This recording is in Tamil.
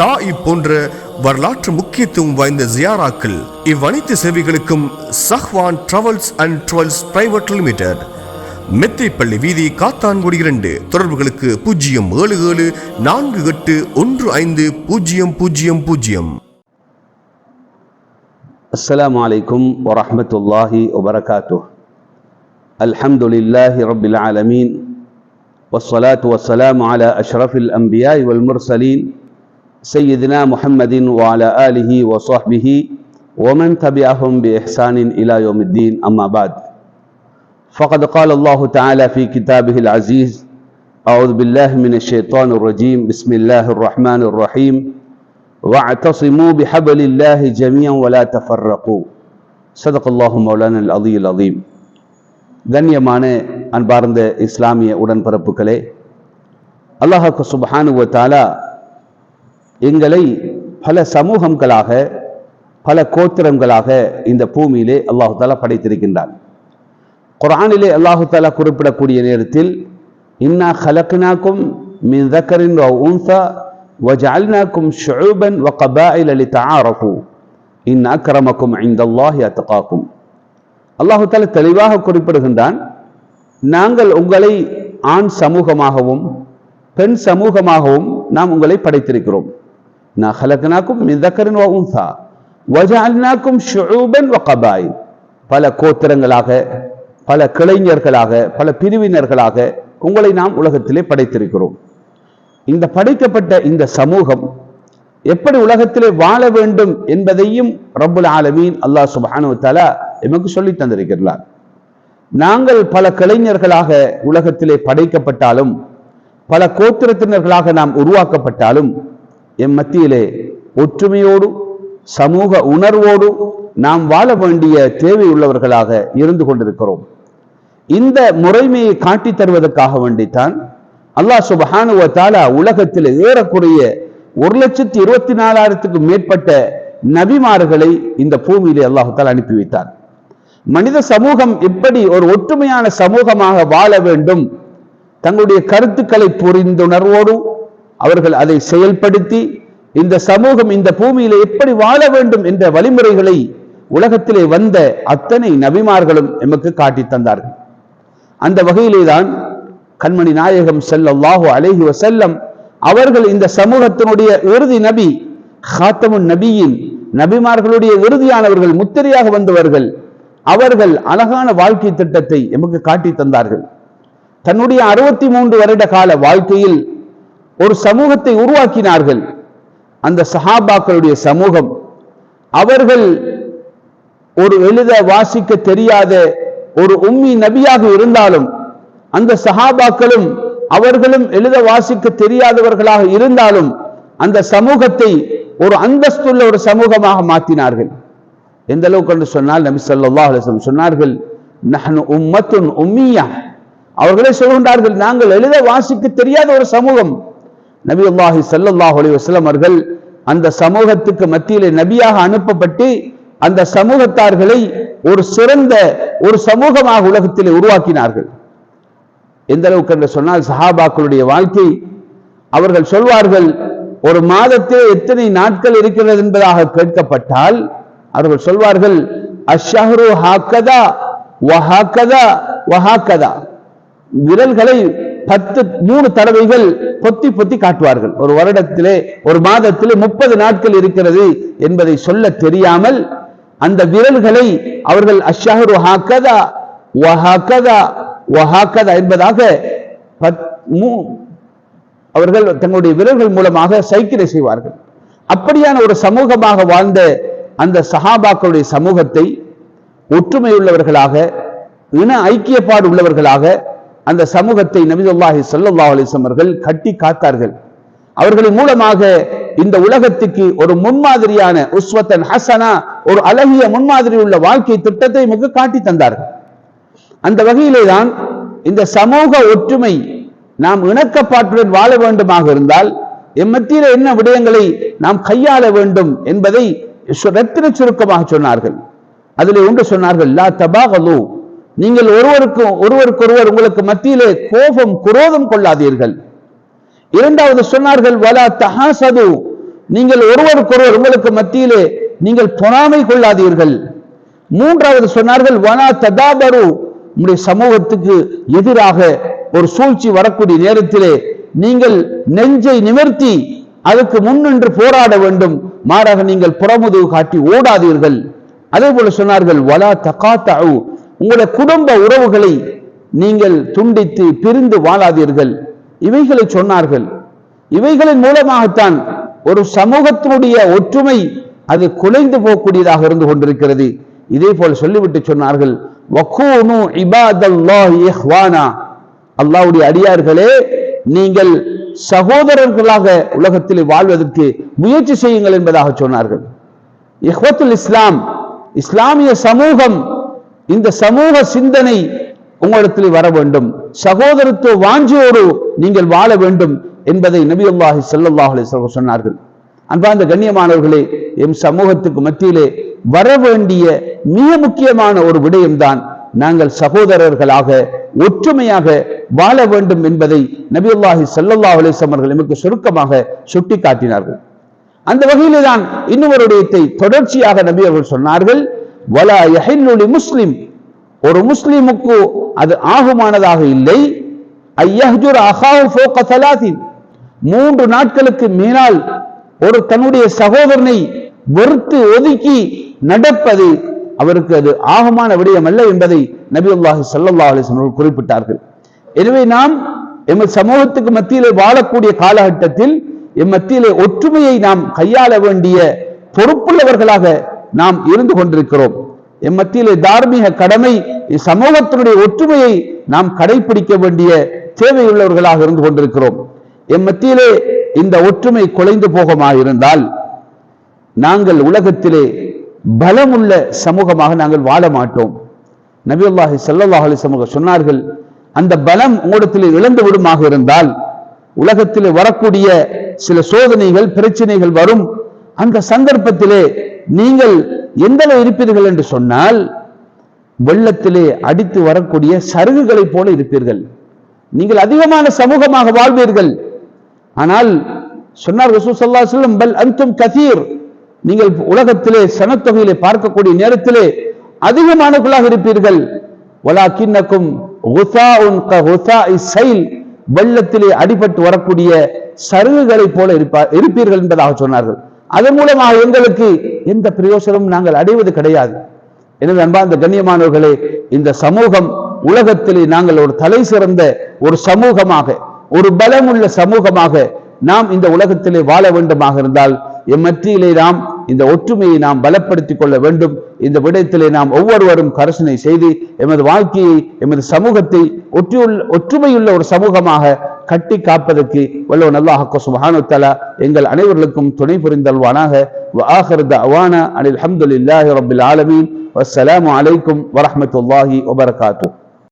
தாய் போன்ற வரலாற்று முக்கியத்துவம் வாய்ந்த ஜியாராக்கள் இவ்வனைத்து சேவைகளுக்கும் Sahwan travels and tours private limited Methaippalli வீதி காத்தான்குடி இரண்டு தொடர்புகளுக்கு பூஜ்ஜியம் ஏழு ஏழு நான்கு எட்டு ஒன்று ஐந்து பூஜ்ஜியம் பூஜ்ஜியம் பூஜ்ஜியம் السلام عليكم ورحمة الله وبركاته الحمد لله رب العالمين والصلاة والسلام على أشرف الأنبياء والمرسلين سيدنا محمد وعلى آله وصحبه ومن تبعهم بإحسان إلى يوم الدين أما بعد فقد قال الله تعالى في كتابه العزيز أعوذ بالله من الشيطان الرجيم بسم الله الرحمن الرحيم واعتصموا بحبل الله جميعا ولا تفرقوا صدق الله مولانا العظيم العظيم கண்ணியமான அன்பார்ந்த இஸ்லாமிய உடன்பிறப்புகளே அல்லாஹாக்கு சுபஹானு வ தஆலா எங்களை பல சமூகங்களாக பல கோத்திரங்களாக இந்த பூமியிலே அல்லாஹு தாலா படைத்திருக்கின்றான் குர்ஆனிலே அல்லாஹு தாலா குறிப்பிடக்கூடிய நேரத்தில் இன்னா ஹலக்னாக்கும் மின் தக்கரின் வ உன்சா وجعلناكم شعوبا وقبائل لتعارفوا إن أكرمكم عند الله أتقاكم அல்லாஹு தாலா தெளிவாக குறிப்பிடுகின்றான் நாங்கள் உங்களை ஆண் சமூகமாகவும் பெண் சமூகமாகவும் நாம் உங்களை படைத்திருக்கிறோம் நான் ஹலக்கனாக்கும் மிதக்கரின் உன்சா வஜால்னாக்கும் ஷுஊபன் வ பல கோத்திரங்களாக பல கிளைஞர்களாக பல பிரிவினர்களாக உங்களை நாம் உலகத்திலே படைத்திருக்கிறோம். இந்த படைக்கப்பட்ட இந்த சமூகம் எப்படி உலகத்திலே வாழ வேண்டும் என்பதையும் ரப்புல் ஆலமீன் அல்லாஹ் சுபானு வ எமக்கு சொல்லி தந்திருக்கிறார். நாங்கள் பல கலைஞர்களாக உலகத்திலே படைக்கப்பட்டாலும் பல கோத்திரத்தினர்களாக நாம் உருவாக்கப்பட்டாலும் எம் மத்தியிலே ஒற்றுமையோடு சமூக உணர்வோடு நாம் வாழ வேண்டிய தேவை உள்ளவர்களாக இருந்து கொண்டிருக்கிறோம். இந்த முறைமையை காட்டி தருவதற்காக வேண்டித்தான் அல்லாஹ் சுபஹானு உலகத்தில் ஏறக்குறைய ஒரு லட்சத்தி இருபத்தி நாலாயிரத்துக்கு மேற்பட்ட நபிமார்களை இந்த பூமியிலே அல்லாஹு அனுப்பி வைத்தார் மனித சமூகம் எப்படி ஒரு ஒற்றுமையான சமூகமாக வாழ வேண்டும்? தங்களுடைய கருத்துக்களை புரிந்துணர்வோடு அவர்கள் அதை செயல்படுத்தி இந்த சமூகம் இந்த பூமியில எப்படி வாழ வேண்டும் என்ற வழிமுறைகளை உலகத்திலே வந்த அத்தனை நபிமார்களும் எமக்கு காட்டி தந்தார்கள். அந்த வகையிலே தான் கண்மணி நாயகம் செல்லம் வாஹோ அலேஹி செல்லம் அவர்கள் இந்த சமூகத்தினுடைய இறுதி நபி ஹாத்தமுன் நபியின் நபிமார்களுடைய இறுதியானவர்கள் முத்திரையாக வந்தவர்கள் அவர்கள் அழகான வாழ்க்கை திட்டத்தை எமக்கு காட்டி தந்தார்கள். தன்னுடைய அறுபத்தி மூன்று வருட கால வாழ்க்கையில் ஒரு சமூகத்தை உருவாக்கினார்கள். அந்த சஹாபாக்களுடைய சமூகம் அவர்கள் ஒரு எழுத வாசிக்க தெரியாத ஒரு உம்மி நபியாக இருந்தாலும் அந்த சஹாபாக்களும் அவர்களும் எழுத வாசிக்க தெரியாதவர்களாக இருந்தாலும் அந்த சமூகத்தை ஒரு அந்தஸ்துள்ள ஒரு சமூகமாக மாற்றினார்கள். எந்த அளவுக்கு என்று சொன்னால் நபி ஸல்லல்லாஹு அலைஹி சொன்னார்கள் நஹ்னு உம்மத்துன் உம்மியா. அவர்களே சொல்கின்றார்கள் நாங்கள் எழுத வாசிக்க தெரியாத ஒரு சமூகம். நபி அல்லாஹி சல்லாஹ் அலி வஸ்லம் அவர்கள் அந்த சமூகத்துக்கு மத்தியிலே நபியாக அனுப்பப்பட்டு அந்த சமூகத்தார்களை ஒரு சிறந்த ஒரு சமூகமாக உலகத்திலே உருவாக்கினார்கள். எந்த அளவுக்கு என்று சொன்னால் சஹாபாக்களுடைய வாழ்க்கை அவர்கள் சொல்வார்கள் ஒரு மாதத்தே எத்தனை நாட்கள் இருக்கிறது என்பதாக கேட்கப்பட்டால் அவர்கள் சொல்வார்கள் அஷ்ஷஹரு ஹாக்கதா வஹாக்கதா வஹாக்கதா. விரல்களை பத்து மூணு தடவைகள் பொத்தி பொத்தி காட்டுவார்கள். ஒரு வருடத்திலே ஒரு மாதத்திலே முப்பது நாட்கள் இருக்கிறது என்பதை சொல்ல தெரியாமல் அந்த விரல்களை அவர்கள் அஷ்ஷஹரு ஹாக்கதா வஹாக்கதா வஹாக்கதா என்பதாக பத்- மூ- அவர்கள் தங்களுடைய விரல்கள் மூலமாக சைக்கிளை செய்வார்கள். அப்படியான ஒரு சமூகமாக வாழ்ந்த அந்த சஹாபாக்களுடைய சமூகத்தை ஒற்றுமை உள்ளவர்களாக இன ஐக்கியப்பாடு உள்ளவர்களாக அந்த சமூகத்தை நபிதுல்லாஹி ஸல்லல்லாஹு அலைஹி அவர்கள் கட்டி காத்தார்கள். அவர்களின் மூலமாக இந்த உலகத்துக்கு ஒரு முன்மாதிரியான உஸ்வத்தன் ஹசனா ஒரு அழகிய முன்மாதிரி உள்ள வாழ்க்கை திட்டத்தை நமக்கு காட்டி தந்தார்கள் அந்த வகையிலே தான் இந்த சமூக ஒற்றுமை நாம் இணக்கப்பாட்டுடன் வாழ வேண்டுமாக இருந்தால் எம்மத்தியில என்ன விடயங்களை நாம் கையாள வேண்டும் என்பதை ரத்தின சுருக்கமாக சொன்னார்கள். அதிலே ஒன்று சொன்னார்கள் லா தபாகலு நீங்கள் ஒருவருக்கும் ஒருவருக்கொருவர் உங்களுக்கு மத்தியிலே கோபம் குரோதம் கொள்ளாதீர்கள். இரண்டாவது சொன்னார்கள் வலா தஹாசது. நீங்கள் ஒருவருக்கொருவர் உங்களுக்கு மத்தியிலே நீங்கள் பொறாமை கொள்ளாதீர்கள். மூன்றாவது சொன்னார்கள் வனா ததாபரு. உங்களுடைய சமூகத்துக்கு எதிராக ஒரு சூழ்ச்சி வரக்கூடிய நேரத்திலே நீங்கள் நெஞ்சை நிமிர்த்தி அதுக்கு முன்னின்று போராட வேண்டும். மாறாக நீங்கள் புறமுதுகு காட்டி ஓடாதீர்கள். அதே போல சொன்னார்கள் வலா தகாத்தஉ உங்களுடைய குடும்ப உறவுகளை நீங்கள் துண்டித்து பிரிந்து வாழாதீர்கள். இவைகளை சொன்னார்கள். இவைகளின் மூலமாகத்தான் ஒரு சமூகத்தினுடைய ஒற்றுமை அது குலைந்து போகக்கூடியதாக இருந்து கொண்டிருக்கிறது. இதே போல் சொல்லிவிட்டு சொன்னார்கள் அல்லாவுடைய அடியார்களே நீங்கள் சகோதரர்களாக உலகத்தில் வாழ்வதற்கு முயற்சி செய்யுங்கள் என்பதாக சொன்னார்கள். இஸ்லாம் இஸ்லாமிய சமூகம் இந்த சமூக சிந்தனை உங்களிடத்தில் வர வேண்டும். சகோதரத்துவ வாஞ்சியோடு நீங்கள் வாழ வேண்டும் என்பதை நபி அல்லாஹி அலைஹி சொன்னார்கள். அன்பார்ந்த கண்ணியமானவர்களே எம் சமூகத்துக்கு மத்தியிலே வர வேண்டிய மிக முக்கியமான ஒரு விடயம்தான் நாங்கள் சகோதரர்களாக ஒற்றுமையாக வாழ வேண்டும் என்பதை நபியுல்லாஹி ஸல்லல்லாஹு அலைஹி வஸல்லம் அவர்கள் சுருக்கமாக சுருக்கமாக சுட்டிக்காட்டினார்கள். அந்த வகையிலே தான் இன்னும் ஒரு விடயத்தை தொடர்ச்சியாக நபி அவர்கள் சொன்னார்கள். வலா யஹில்லுலி முஸ்லிம் ஒரு முஸ்லிமுக்கு அது ஆகுமானதாக இல்லை. ஐயஹ்ஜுர் அஹாவு ஃபோக மூன்று நாட்களுக்கு மேலால் ஒரு தன்னுடைய சகோதரனை வெறுத்து ஒதுக்கி நடப்பது அவருக்கு அது ஆகமான விடயம் அல்ல என்பதை நபியுல்லாஹி ஸல்லல்லாஹு அலைஹி அவர்கள் குறிப்பிட்டார்கள். எனவே நாம் எமது சமூகத்துக்கு மத்தியிலே வாழக்கூடிய காலகட்டத்தில் எம் மத்தியிலே ஒற்றுமையை நாம் கையாள வேண்டிய பொறுப்புள்ளவர்களாக நாம் இருந்து கொண்டிருக்கிறோம். எம் மத்தியிலே தார்மீக கடமை சமூகத்தினுடைய ஒற்றுமையை நாம் கடைபிடிக்க வேண்டிய தேவையுள்ளவர்களாக இருந்து கொண்டிருக்கிறோம். எம் மத்தியிலே இந்த ஒற்றுமை குலைந்து போகமாக இருந்தால் நாங்கள் உலகத்திலே பலமுள்ள சமூகமாக நாங்கள் வாழ மாட்டோம். நபியுல்லாஹி ஸல்லல்லாஹு அலைஹி வஸல்லம் சொன்னார்கள் அந்த பலம் உங்களிடத்திலே இழந்து விடுமாக இருந்தால் உலகத்திலே வரக்கூடிய சில சோதனைகள் பிரச்சனைகள் வரும். அந்த சந்தர்ப்பத்திலே நீங்கள் எந்தளவு இருப்பீர்கள் என்று சொன்னால் வெள்ளத்திலே அடித்து வரக்கூடிய சருகுகளைப் போல இருப்பீர்கள். நீங்கள் அதிகமான சமூகமாக வாழ்வீர்கள். ஆனால் சொன்னார் ரசூல் பல் கதீர் நீங்கள் உலகத்திலே சனத்தொகையிலே பார்க்கக்கூடிய நேரத்திலே அதிகமானவர்களாக இருப்பீர்கள். வலாக்கின்னக்கும் சைல். வெள்ளத்திலே அடிபட்டு வரக்கூடிய சருகுகளைப் போல இருப்பா இருப்பீர்கள் என்பதாக சொன்னார்கள். அதன் மூலமாக எங்களுக்கு எந்த பிரயோசனமும் நாங்கள் அடைவது கிடையாது. எனவே அன்பார்ந்த கண்ணியமானவர்களே இந்த சமூகம் உலகத்திலே நாங்கள் ஒரு தலை சிறந்த ஒரு சமூகமாக ஒரு பலமுள்ள சமூகமாக நாம் இந்த உலகத்திலே வாழ வேண்டுமாக இருந்தால் எம்மற்றியிலே நாம் இந்த ஒற்றுமையை நாம் பலப்படுத்திக் கொள்ள வேண்டும். இந்த விடயத்திலே நாம் ஒவ்வொருவரும் கரசனை செய்து எமது வாழ்க்கையை எமது சமூகத்தை ஒற்றியுள்ள ஒற்றுமையுள்ள ஒரு சமூகமாக கட்டி காப்பதற்கு வல்லவன் அல்லாஹ் சுபஹானுத்தலா எங்கள் அனைவர்களுக்கும் துணை புரிந்தல்வானாக. ஆஹர்த அவானா அனில் அஹமதுல்லாஹி ரபில் ஆலமீன். வசலாம் அலைக்கும் வரமத்துல்லாஹி வபர்காத்தூ